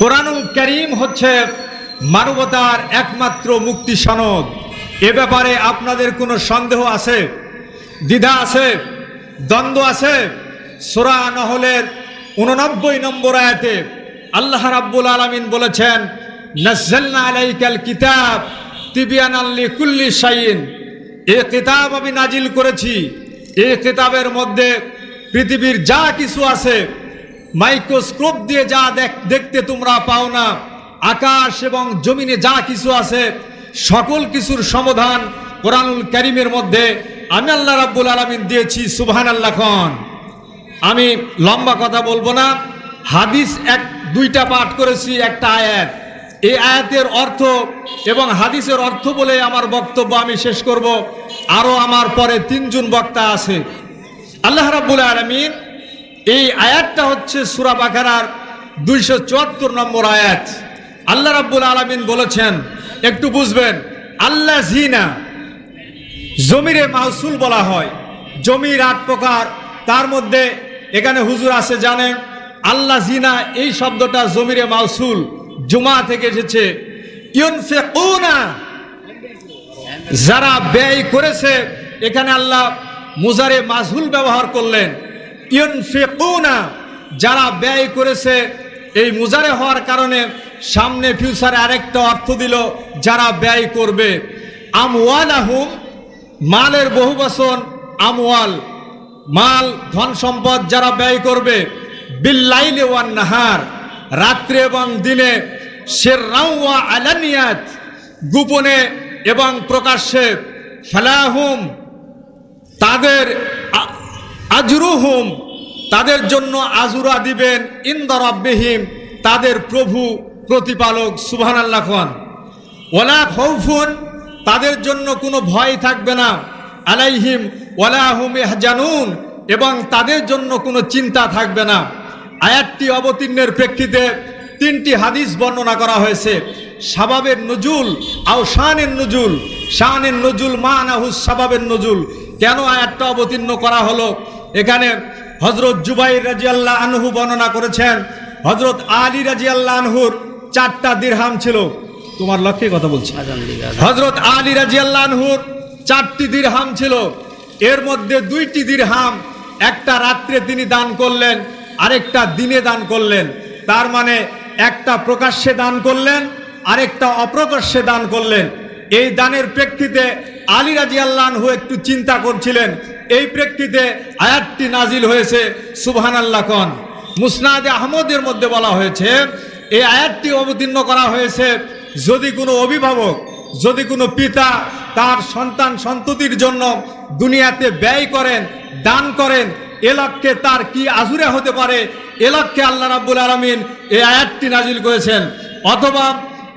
কোরআনুল করিম হচ্ছে মানবতার একমাত্র মুক্তি সনদ। এ ব্যাপারে আপনাদের কোনো সন্দেহ আছে? দ্বিধা আছে? দ্বন্দ্ব আছে? সোরা নহলের উননব্বই নম্বর আয়াতে আল্লাহ রাব্বুল আলামিন বলেছেন, নাজ্জালনা আলাইকাল কিতাব তিবিয়ান আল্লি কুল্লি এ কিতাব আমি নাজিল করেছি। এ কিতাবের মধ্যে পৃথিবীর যা কিছু আছে মাইক্রোস্কোপ দিয়ে যা দেখ- দেখতে তোমরা পাও না। আকাশ এবং জমিনে যা কিছু আছে, সকল কিছুর সমাধান কোরআনুল করিমের মধ্যে আমি আল্লাহ রাব্বুল আলামিন দিয়েছি সুবহান আল্লাহ খান। আমি লম্বা কথা বলব না। হাদিস এক, দুইটা পাঠ করেছি, একটা আয়াত। এই আয়াতের অর্থ এবং হাদিসের অর্থ বলে আমার বক্তব্য আমি শেষ করব। আরও আমার পরে তিনজন বক্তা আছে। আল্লাহ রাব্বুল আলমিন এই আয়াতটা হচ্ছে সুরা বাকারার দুইশো চুয়াত্তর নম্বর আয়াত। আল্লাহ রাব্বুল আলমিন বলেছেন, একটু বুঝবেন আল্লাহ জিনা জমিরে মাহসুল বলা হয় জমির আট প্রকার, তার মধ্যে এখানে হুজুর আছে জানেন আল্লাহ জিনা এই শব্দটা জমিরে মাহসুল জুমা থেকে এসেছে। যারা ব্যয় করেছে, এখানে আল্লাহ মুজারে মাসহুল ব্যবহার করলেন। ইউনফিকুনা, যারা ব্যয় করেছে এই মুজারে হওয়ার কারণে সামনে ফিউচারে আরেকটা অর্থ দিল, যারা ব্যয় করবে। আমওয়ালাহুম, মালের বহু বচন আমওয়াল, মাল, ধন সম্পদ যারা ব্যয় করবে। বিল্লাইলে ওয়ান নাহার, রাত্রে এবং দিনে, শেররাউ ওয়া আলানিয়াত, গোপনে এবং প্রকাশ্যে। ফেলাহুম, তাদের আজরুহুম, তাদের জন্য আজুরা দিবেন ইন্দর আব্বিহিম তাদের প্রভু, প্রতিপালক সুবহান আল্লাহ খান। ওলা খৌফুন, তাদের জন্য কোনো ভয় থাকবে না। আলাইহিম ওলা হুম জানুন এবং তাদের জন্য কোনো চিন্তা থাকবে না। আয়াতটি অবতীর্ণের প্রেক্ষিতে তিনটি হাদিস বর্ণনা করা হয়েছে। সাবাবের নজুল, আও শানের নজুল। শানের নজুল মা মানাহুস সাবাবের নজুল। কেন আয়াতটা অবতীর্ণ করা হলো? এখানে হজরত জুবাইর রাজি আল্লাহ আনহু বর্ণনা করেছেন হজরত আলী রাজি আল্লাহ আনহুর চারটা দিরহাম ছিল। তোমার লক্ষ্যে কথা বলছি। হজরত আলী রাজি আল্লাহ আনহুর চারটি দিরহাম ছিল। এর মধ্যে দুইটি দিরহাম একটা রাত্রে তিনি দান করলেন আরেকটা দিনে দান করলেন। তার মানে একটা প্রকাশ্যে দান করলেন আরেকটা অপ্রকাশ্যে দান করলেন। এই দানের প্রেক্ষিতে আলী রাজি আল্লাহু একটু চিন্তা করছিলেন এই প্রেক্ষিতে আয়াতটি নাজিল হয়েছে সুবহান আল্লাহ কন। মুসনাদ আহমদের মধ্যে বলা হয়েছে, এই আয়াতটি অবতীর্ণ করা হয়েছে যদি কোনো অভিভাবক, যদি কোনো পিতা তার সন্তান সন্ততির জন্য দুনিয়াতে ব্যয় করেন, দান করেন, এ লক্ষ্যে তার কি আজুরে হতে পারে? এ লক্ষ্যে আল্লাহ রাব্বুল আলমিন এই আয়াতটি নাজিল করেছেন। অথবা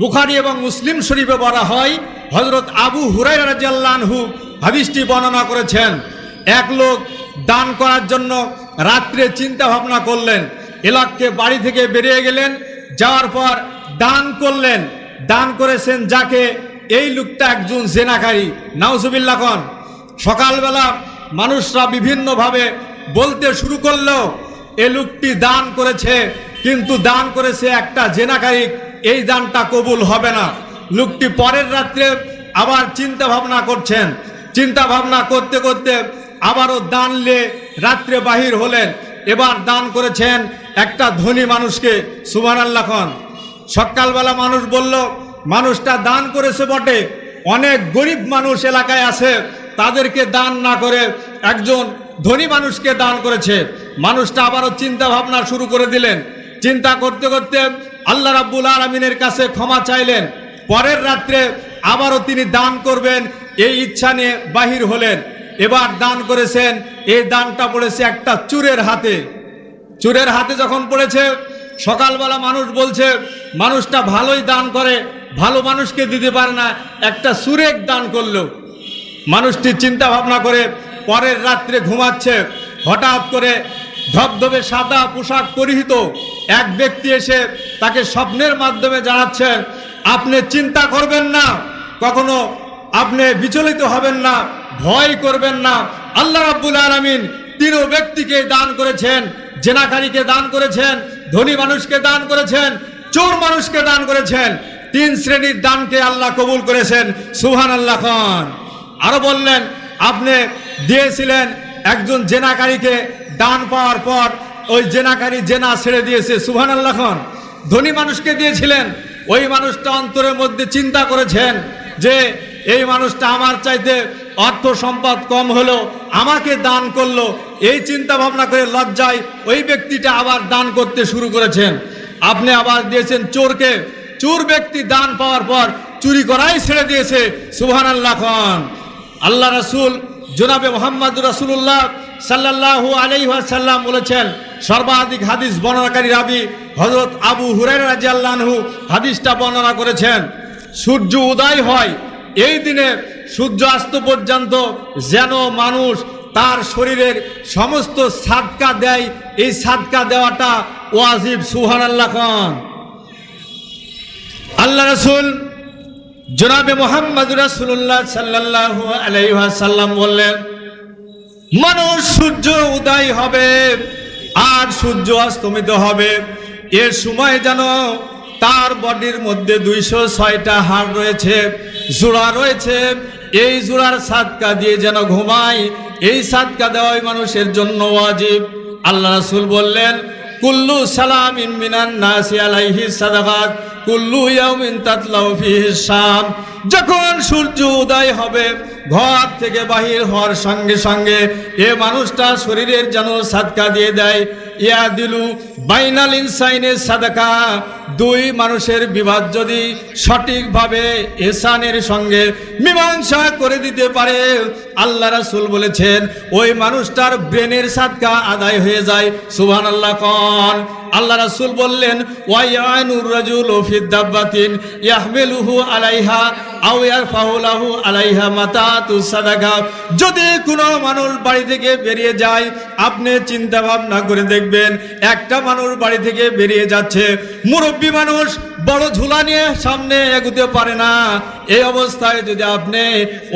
বুখারি এবং মুসলিম শরীফে বলা হয় হজরত আবু হুরাই রাজিয়াল্লাহু হাদিসটি বর্ণনা করেছেন। এক লোক দান করার জন্য রাত্রে চিন্তা ভাবনা করলেন এ লক্ষ্যে বাড়ি থেকে বেরিয়ে গেলেন, যাওয়ার পর দান করলেন। দান করেছেন যাকে? এই লোকটা একজন জেনাকারী। নাউজুবিল্লা খান, সকালবেলা মানুষরা বিভিন্নভাবে বলতে শুরু করলেও এ লোকটি দান করেছে, কিন্তু দান করেছে একটা জেনাকারী, এই দানটা কবুল হবে না। লোকটি পরের রাত্রে আবার চিন্তা ভাবনা করছেন। চিন্তা ভাবনা করতে করতে আবারও দানলে রাত্রে বাহির হলেন। এবার দান করেছেন একটা ধনী মানুষকে সুমান আল্লাহ খান। সকালবেলা মানুষ বলল, মানুষটা দান করেছে বটে। অনেক গরিব মানুষ এলাকায় আছে, তাদেরকে দান না করে একজন ধনী মানুষকে দান করেছে। মানুষটা আবারও চিন্তা ভাবনা শুরু করে দিলেন। চিন্তা করতে করতে আল্লাহ রাব্বুল আলমিনের কাছে ক্ষমা চাইলেন। পরের রাত্রে আবারও তিনি দান করবেন, এই ইচ্ছা নিয়ে বাহির হলেন। এবার দান করেছেন, এই দানটা পড়েছে একটা চুরের হাতে। চুরের হাতে যখন পড়েছে, সকালবেলা মানুষ বলছে, মানুষটা ভালোই দান করে, ভালো মানুষকে দিতে পারে না। একটা সুরেক দান করল। মানুষটি চিন্তা ভাবনা করে পরের রাত্রে ঘুমাচ্ছে। হঠাৎ করে ধবধবে সাদা পোশাক পরিহিত এক ব্যক্তি এসে তাকে স্বপ্নের মাধ্যমে জানাচ্ছেন আপনি চিন্তা করবেন না, কখনো আপনি বিচলিত হবেন না। ভয় করবেন না। আল্লাহ রাব্বুল আলামিন তিনও ব্যক্তিকে দান করেছেন, জেনাকারীকে দান করেছেন, ধনী মানুষকে দান করেছেন, চোর মানুষকে দান করেছেন। তিন শ্রেণির দানকে আল্লাহ কবুল করেছেন। সুহান আল্লাহ খান। আরও বললেন, আপনি দিয়েছিলেন একজন জেনাকারীকে দান পাওয়ার পর ওই জেনাকারী জেনা ছেড়ে দিয়েছে। সুহান আল্লাহ খান। ধনী মানুষকে দিয়েছিলেন। ওই মানুষটা অন্তরের মধ্যে চিন্তা করেছেন যে, এই মানুষটা আমার চাইতে অর্থ সম্পদ কম হলো আমাকে দান করল। এই চিন্তা ভাবনা করে লজ্জায় ওই ব্যক্তিটা আবার দান করতে শুরু করেছেন। আপনি আবার দিয়েছেন চোরকে। চোর ব্যক্তি দান পাওয়ার পর চুরি করাই ছেড়ে দিয়েছে। সুবহান আল্লাহ খান। আল্লাহ রাসূল জোনাবে মোহাম্মদ রাসূলুল্লাহ সাল্লাল্লাহু আলাইহি ওয়াসাল্লাম বলেছেন, সর্বাধিক হাদিস বর্ণনাকারী রাবি হযরত আবু হুরাই রাদিয়াল্লাহু আনহু হাদিসটা বর্ণনা করেছেন, সূর্য উদয় হয়, এই দিনে সূর্য অস্ত পর্যন্ত যেন মানুষ তার শরীরের সমস্ত সাদকা দেয়, এই সাদকা দেওয়াটা ওয়াজিব সুহান আল্লাহ খান। আল্লাহ রসুল জনাবে মোহাম্মদ রাসুল্লাহ সাল্লাহ আলাইসাল্লাম বললেন, মানুষ সূর্য উদয় হবে আর সূর্য অস্তমিত হবে। এর সময় যেন তার বডির মধ্যে দুইশো ছয়টা হাড় রয়েছে, জোড়া রয়েছে এই জোড়ার সাদকা দিয়ে যেন ঘুমায়, এই সাদকা দেওয়াই মানুষের জন্য ওয়াজিব। আল্লাহ রাসুল বললেন, কুল্লু সালাম মিনান নাসি আলাইহি সাদাকাত। যখন সূর্য উদয় হবে, ঘর থেকে বাহির হওয়ার সঙ্গে সঙ্গে এ মানুষটা শরীরের যেন সাদকা দিয়ে দেয়। ইয়া দিলু বাইনাল ইনসাইনের সাদাকা। দুই মানুষের বিবাদ যদি সঠিকভাবে এসানের সঙ্গে মীমাংসা করে দিতে পারে, আল্লাহ রাসুল বলেছেন, ওই মানুষটার ব্রেনের সাদকা আদায় হয়ে যায়। সুবহান আল্লাহ কন। আল্লাহ রাসুল বললেন ওয়াইয়ানুর রাজুল ফিদ দাব্বাতিন ইয়াহমিলুহু আলাইহা আলাইহা সাদাকা। যদি কোনো মানুষ বাড়ি থেকে বেরিয়ে যায়, আপনি চিন্তা ভাবনা করে দেখবেন, একটা মানুষ বাড়ি থেকে বেরিয়ে যাচ্ছে। মুরব্বী মানুষ বড় ঝুলা নিয়ে সামনে এগুতে পারে না। এই অবস্থায় যদি আপনি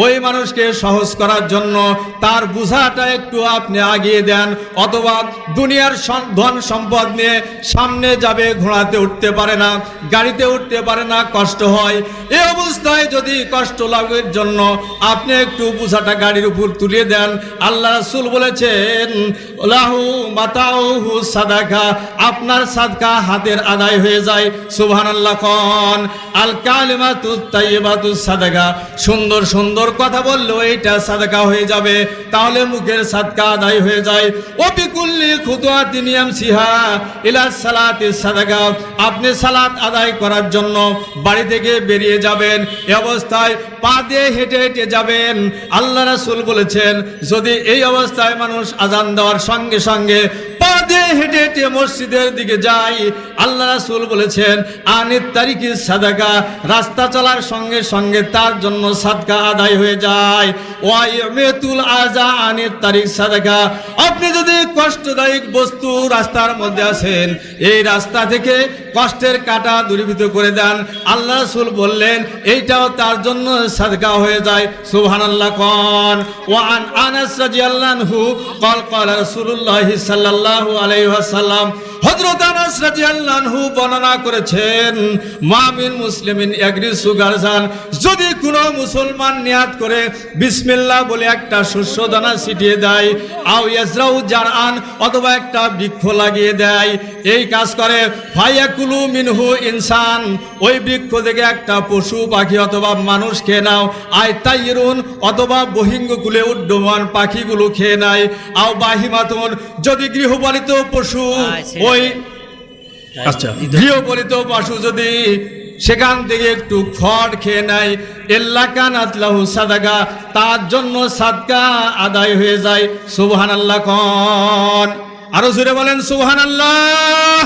ওই মানুষকে সহজ করার জন্য তার বোঝাটা একটু আপনি আগিয়ে দেন, অথবা দুনিয়ার ধন সম্পদ নিয়ে সামনে যাবে, ঘোড়াতে উঠতে পারে না, গাড়িতে উঠতে পারে না, কষ্ট হয়। এই অবস্থায় যদি কষ্ট লাভের জন্য আপনি একটু বোঝাটা গাড়ির উপর তুলিয়ে দেন, আল্লাহ রাসূল বলেছেন, লাহু মাতাউহু সাদাকা আপনার সাদকা হাতের আদায় হয়ে যায়, সুবহানাল্লাহ খন আল কালিমাতু তাইয়্যিবাতু সাদাকা, সুন্দর সুন্দর কথা বলল এইটা সাদাকা হয়ে যাবে, তাহলে মুখের সাদকা আদায় হয়ে যায়। ওপি কুল্লি খুতুয়াতি নিয়াম সিহা ইলা সালাতি সাদাকা আপনি সালাত আদায় করার জন্য বাড়ি থেকে বেরিয়ে যাবেন অবস্থায় পা দিয়ে হেঁটে হেঁটে যাবেন। আল্লাহ রাসূল বলেছেন, যদি এই অবস্থায় মানুষ আজান দেওয়ার সঙ্গে সঙ্গে পা দিয়ে হেঁটে হেঁটে মসজিদের দিকে আল্লাহ রাসূল বলেছেন তারিখি সাদাকা রাস্তা চলার সঙ্গে সঙ্গে তার জন্য সাদকা আদায় হয়ে যায়। ওয়াই মেতুল আজা তারিখ সাদাকা। আপনি যদি কষ্টদায়ক বস্তু রাস্তার মধ্যে আছেন এই রাস্তা থেকে কষ্টের কাটা দূরীভূত করে দেন। আল্লাহ রাসূল বললেন, এইটাও তার জন্য সাদকা হয়ে যায়। সুবহানাল্লাহ কোন। ওয়ান আনাস রাদিয়াল্লাহু কল কল রাসূলুল্লাহ সাল্লাল্লাহু আলাইহি ওয়াসাল্লাম হজরত বর্ণনা করেছেন মামিন মুসলিমিন এগ্রি সুগারজান যদি কোনো মুসলমান নিয়াত করে বিসমিল্লাহ বলে একটা শস্য ছিটিয়ে দেয় আও ইয়াজরাউ অথবা একটা বৃক্ষ লাগিয়ে দেয় এই কাজ করে মিনহু ইনসান ওই বৃক্ষ থেকে একটা পশু পাখি অথবা মানুষ খেয়ে নাও আয় তাইরুন অথবা বহিঙ্গকুলে উড্ডমান পাখিগুলো খেয়ে নেয় আও বাহিমাতুন যদি গৃহপালিত পশু আচ্ছা, ও ওই আচ্ছা গৃহপালিত পশু যদি সেখান থেকে একটু খড় খেয়ে নেয় এল্লাকান আতলাহু সাদাকা তার জন্য সাদকা আদায় হয়ে যায়। সুবহান আল্লাহ কন। আরও জুড়ে বলেন সুবহান আল্লাহ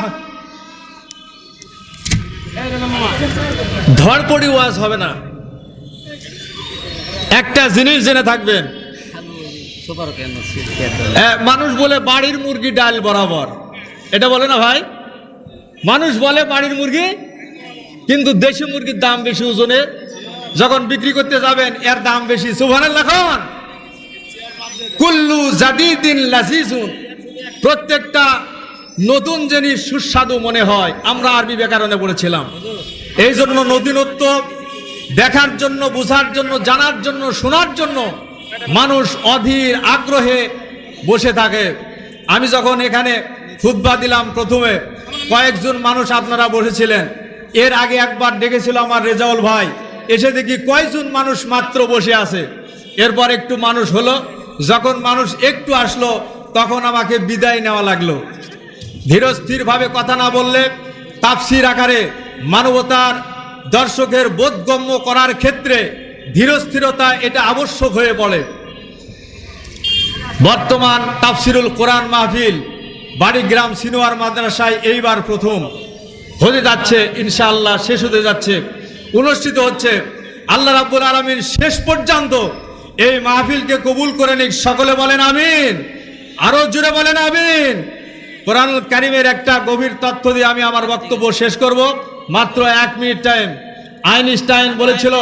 ধরপড়ি ওয়াজ হবে না। একটা জিনিস জেনে থাকবেন। মানুষ বলে বাড়ির মুরগি ডাল বরাবর। এটা বলে না ভাই? মানুষ বলে বাড়ির মুরগি, কিন্তু দেশি মুরগির দাম বেশি ওজনে যখন বিক্রি করতে যাবেন, এর দাম বেশি। সুভানের লাখন কুল্লু জাদিদিন লাজিজুন। প্রত্যেকটা নতুন জিনিস সুস্বাদু মনে হয়। আমরা আরবি ব্যাকরণে বলেছিলাম। এই জন্য নতুনত্ব দেখার জন্য, বোঝার জন্য, জানার জন্য, শোনার জন্য মানুষ অধীর আগ্রহে বসে থাকে। আমি যখন এখানে খুতবা দিলাম প্রথমে। কয়েকজন মানুষ আপনারা বসেছিলেন। এর আগে একবার ডেকেছিল আমার রেজাউল ভাই। এসে দেখি কয়েকজন মানুষ মাত্র বসে আছে। এরপর একটু মানুষ হলো। যখন মানুষ একটু আসলো, তখন আমাকে বিদায় নেওয়া লাগল। ধীরস্থিরভাবে কথা না বললে তাফসির আকারে মানবতার দর্শকের বোধগম্য করার ক্ষেত্রে ধীরস্থিরতা এটা আবশ্যক হয়ে পড়ে। বর্তমান তাফসিরুল কোরআন মাহফিল বাড়িগ্রাম সিনোয়ার মাদ্রাসায় এইবার প্রথম। হতে যাচ্ছে, ইনশাআল্লাহ শেষ হতে যাচ্ছে। অনুষ্ঠিত হচ্ছে আল্লাহ রাব্বুল আলমিন শেষ পর্যন্ত এই মাহফিলকে কবুল করে নিক। সকলে বলেন আমিন। আরও জুড়ে বলেন আমিন। কোরআনুল কারিমের একটা গভীর তথ্য দিয়ে আমি আমার বক্তব্য শেষ করব। মাত্র এক মিনিট টাইম। আইনস্টাইন বলেছিল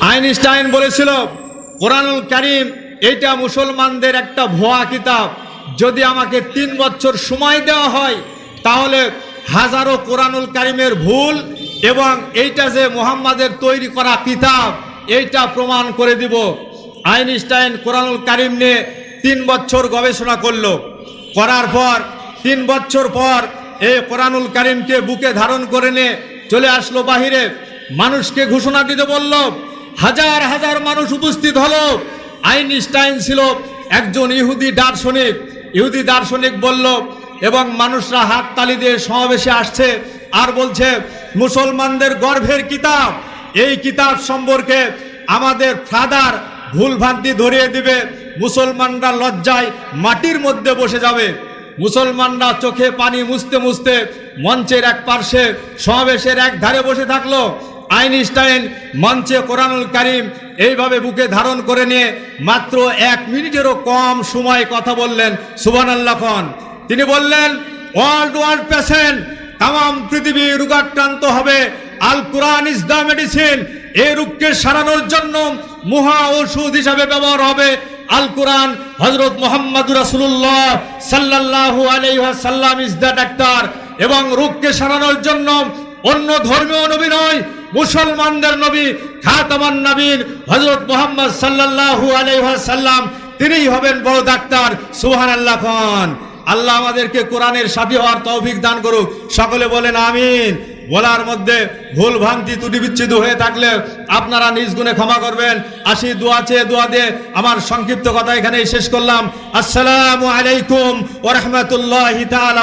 আইনস্টাইন বলেছিল, কোরআনুল কারিম এইটা মুসলমানদের একটা ভুয়া কিতাব। যদি আমাকে তিন বছর সময় দেওয়া হয়, তাহলে হাজারো কোরআনুল কারিমের ভুল এবং এইটা যে মোহাম্মদের তৈরি করা কিতাব, এইটা প্রমাণ করে দিব। আইনস্টাইন কোরআনুল কারিম নিয়ে তিন বছর গবেষণা করল। করার পর, তিন বছর পর এই কোরআনুল কারিমকে বুকে ধারণ করে নিয়ে চলে আসলো বাহিরে। মানুষকে ঘোষণা দিতে বলল, হাজার হাজার মানুষ উপস্থিত হলো। আইনস্টাইন ছিল একজন ইহুদি দার্শনিক। ইহুদি দার্শনিক বলল, এবং মানুষরা হাত তালি দিয়ে সমাবেশে আসছে আর বলছে, মুসলমানদের গর্ভের কিতাব, এই কিতাব সম্পর্কে আমাদের ফাদার ভুলভ্রান্তি ধরিয়ে দিবে। মুসলমানরা লজ্জায় মাটির মধ্যে বসে যাবে। মুসলমানরা চোখে পানি মুছতে মুছতে মঞ্চের এক পার্শ্বে সমাবেশের এক ধারে বসে থাকল। আইনস্টাইন মঞ্চে কোরআনুল কারিম এইভাবে বুকে ধারণ করে নিয়ে মাত্র এক মিনিটেরও কম সময় কথা বললেন সুবান আল্লাহ খান। তিনি বললেন ওয়ার্ল্ড ওয়ার্ল্ড পেশেন্ট তাম পৃথিবী রোগাক্রান্ত হবে। Al Quran is the medicine. এই রোগকে সারানোর জন্য মহা ওষুধ হিসাবে ব্যবহার হবে। আল কোরআন হজরত মোহাম্মদ রাসুল্লাহ সাল্লাল্লাহু আলাইহাল্লাম ইজ দ্য ডাক্তার এবং রোগকে সারানোর জন্য অন্য ধর্মীয় নবী নয় মুসলমানদের নবী খাতামান নবীন হজরত মোহাম্মদ সাল্লাল্লাহু আলাইহাল্লাম তিনিই হবেন বড় ডাক্তার। সুহান আল্লাহ খান। আল্লাহ আমাদেরকে কোরআনের সাথী হওয়ার তৌফিক দান করুক। সকলে বলেন আমিন। বলার মধ্যে ভুল ভ্রান্তি ত্রুটি বিচ্ছিন্ন হয়ে থাকলে আপনারা নিজ গুণে ক্ষমা করবেন। আসি, দোয়া চেয়ে দোয়া দিয়ে আমার সংক্ষিপ্ত কথা এখানেই শেষ করলাম। আসসালামু আলাইকুম ওরহমতুল্লাহ তালা